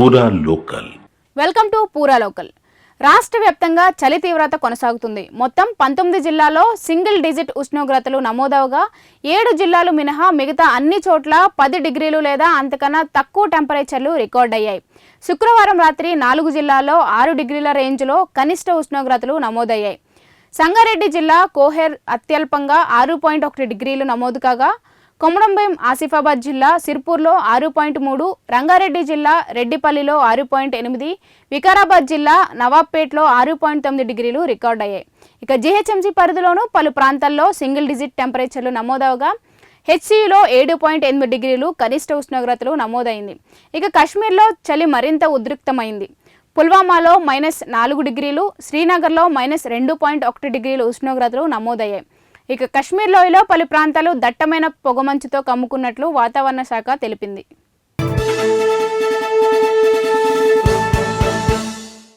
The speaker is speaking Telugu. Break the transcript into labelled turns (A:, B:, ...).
A: Pura local.
B: Welcome to Pura local. రాష్ట్ర వ్యాప్తంగా చలి తీవ్రత కొనసాగుతుంది. మొత్తం పంతొమ్మిది జిల్లాలో సింగిల్ డిజిట్ ఉష్ణోగ్రతలు నమోదవగా ఏడు జిల్లాలు మినహా మిగతా అన్ని చోట్ల పది డిగ్రీలు లేదా అంతకన్నా తక్కువ టెంపరేచర్లు రికార్డ్ అయ్యాయి. శుక్రవారం రాత్రి నాలుగు జిల్లాల్లో ఆరు డిగ్రీల రేంజ్లో కనిష్ట ఉష్ణోగ్రతలు నమోదయ్యాయి. సంగారెడ్డి జిల్లా కోహెర్ అత్యల్పంగా ఆరు పాయింట్ ఒకటి డిగ్రీలు నమోదు కాగా కొమరంభీం ఆసిఫాబాద్ జిల్లా సిర్పూర్లో ఆరు పాయింట్ మూడు రంగారెడ్డి జిల్లా రెడ్డిపల్లిలో ఆరు పాయింట్ ఎనిమిది వికారాబాద్ జిల్లా నవాబ్పేట్లో ఆరు పాయింట్ తొమ్మిది డిగ్రీలు రికార్డ్ అయ్యాయి ఇక జీహెచ్ఎంసీ పరిధిలోనూ పలు ప్రాంతాల్లో సింగిల్ డిజిట్ టెంపరేచర్లు నమోదవగా హెచ్సియులో ఏడు పాయింట్ ఎనిమిది డిగ్రీలు కనిష్ట ఉష్ణోగ్రతలు నమోదైంది. ఇక కాశ్మీర్లో చలి మరింత ఉద్రిక్తమైంది పుల్వామాలో మైనస్ నాలుగు డిగ్రీలు శ్రీనగర్లో మైనస్ రెండు పాయింట్ ఒకటి డిగ్రీలు ఉష్ణోగ్రతలు నమోదయ్యాయి. ఇక కశ్మీర్ లోయలో పలు ప్రాంతాలు దట్టమైన పొగమంచుతో కమ్ముకున్నట్లు వాతావరణ శాఖ తెలిపింది.